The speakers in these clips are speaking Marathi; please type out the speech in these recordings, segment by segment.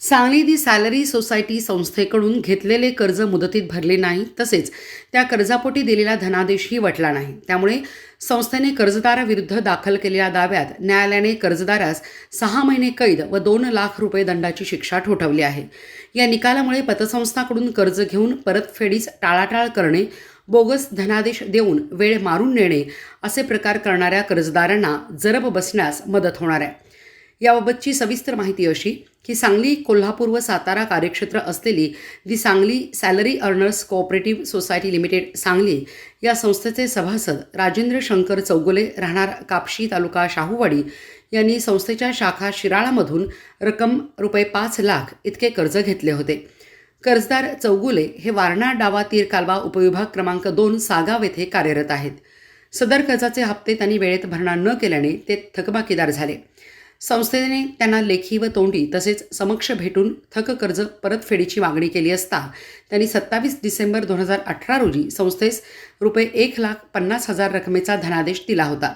सांगली दी सॅलरी सोसायटी संस्थेकडून घेतलेले कर्ज मुदतीत भरले नाही तसेच त्या कर्जापोटी दिलेला धनादेशही वटला नाही. त्यामुळे संस्थेने कर्जदाराविरुद्ध दाखल केलेल्या दाव्यात न्यायालयाने कर्जदारास सहा महिने कैद व दोन लाख रुपये दंडाची शिक्षा ठोठावली आहे. या निकालामुळे पतसंस्थाकडून कर्ज घेऊन परतफेडीस टाळाटाळ करणे बोगस धनादेश देऊन वेळ मारून नेणे असे प्रकार करणाऱ्या कर्जदारांना जरब बसण्यास मदत होणार आहे. याबाबतची सविस्तर माहिती अशी की सांगली कोल्हापूर व सातारा कार्यक्षेत्र असलेली the Sangli salary earners cooperative society limited Sangli या संस्थेचे सभासद राजेंद्र शंकर चौगुले राहणार कापशी तालुका शाहूवाडी यांनी संस्थेच्या शाखा शिराळामधून रक्कम रुपये पाच लाख इतके कर्ज घेतले होते. कर्जदार चौगुले हे वारणा डावा तीर कालवा उपविभाग क्रमांक दोन सागाव येथे कार्यरत आहेत. सदर कर्जाचे हप्ते त्यांनी वेळेत भरणा न केल्याने ते थकबाकीदार झाले. संस्थेने त्यांना लेखी व तोंडी तसेच समक्ष भेटून थक कर्ज परतफेडीची मागणी केली असता त्यांनी सत्तावीस डिसेंबर दोन हजार अठरा रोजी संस्थेस रुपये एक लाख पन्नास हजार रकमेचा धनादेश दिला होता.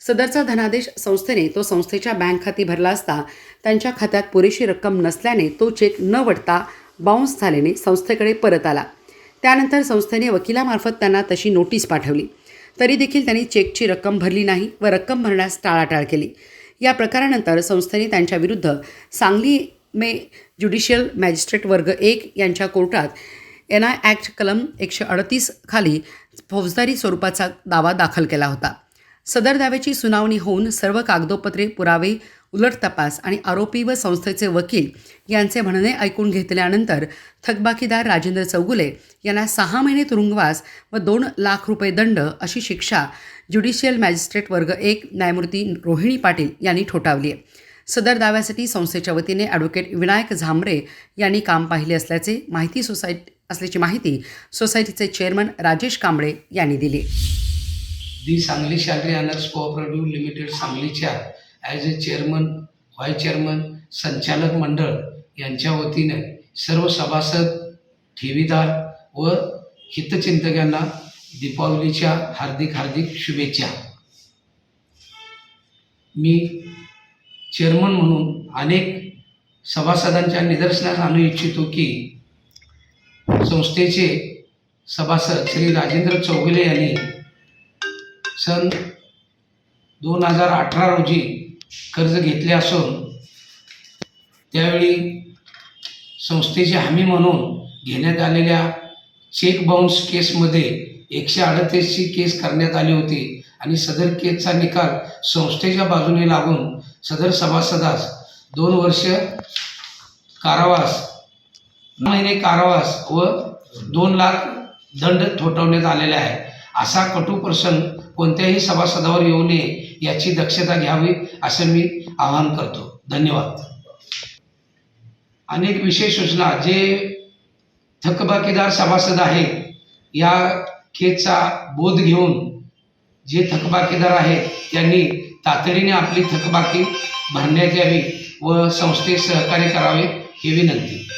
सदरचा धनादेश संस्थेने तो संस्थेच्या बँक खाती भरला असता त्यांच्या खात्यात पुरेशी रक्कम नसल्याने तो चेक न वटता बाउन्स झाल्याने संस्थेकडे परत आला. त्यानंतर संस्थेने वकिलामार्फत त्यांना तशी नोटीस पाठवली. तरी देखील त्यांनी चेकची रक्कम भरली नाही व रक्कम भरण्यास टाळाटाळ केली. या प्रकारानंतर संस्थेने त्यांच्याविरुद्ध सांगली मे ज्युडिशियल मॅजिस्ट्रेट वर्ग एक यांच्या कोर्टात एन आय ॲक्ट कलम एकशे अडतीस खाली फौजदारी स्वरूपाचा दावा दाखल केला होता. सदर दाव्याची सुनावणी होऊन सर्व कागदोपत्रे पुरावे उलट तपास आणि आरोपी व संस्थेचे वकील यांचे म्हणणे ऐकून घेतल्यानंतर थकबाकीदार राजेंद्र चौगुले यांना सहा महिने तुरुंगवास व दोन लाख रुपये दंड अशी शिक्षा ज्युडिशियल मॅजिस्ट्रेट वर्ग एक न्यायमूर्ती रोहिणी पाटील यांनी ठोठावली आहे. सदर दाव्यासाठी संस्थेच्या वतीने ॲडव्होकेट विनायक झांबरे यांनी काम पाहिले असल्याचे माहिती सोसायटी असल्याची माहिती सोसायटीचे चेअरमन राजेश कांबळे यांनी दिली. The Sangli salary earners cooperative limited सांगलीच्या as a chairman vice chairman संचालक मंडळ यांच्या वतीने सर्व सभासद ठेवीदार व हितचिंतकांना दीपावलीच्या हार्दिक हार्दिक शुभेच्छा. मी चेअरमन म्हणून अनेक सभासदांच्या निदर्शनास आणू इच्छितो की संस्थेचे सभासद श्री राजेंद्र चौगुले यांनी सन दोन हजार अठरा रोजी कर्ज घेतले असून त्यावेळी संस्थेची हमी म्हणून घेण्यात आलेल्या चेक बाउन्स केसमध्ये एकशे अडतीसची केस करण्यात आली होती आणि सदर केसचा निकाल संस्थेच्या बाजूने लागून सदर सभासदास दोन वर्ष कारावास महिने कारावास व दोन लाख दंड थोटवण्यात आलेला आहे. असा कटू प्रसंग कोणत्याही सभासदावर येऊ नये याची दक्षता घ्यावी असं मी आवाहन करतो. धन्यवाद. अनेक विशेष सूचना जे थकबाकीदार सभासद आहेत या खेचा बोध घेऊन जे थकबाकीदार आहेत त्यांनी तातडीने आपली थकबाकी भरण्यात यावी व संस्थेत सहकार्य करावे ही विनंती.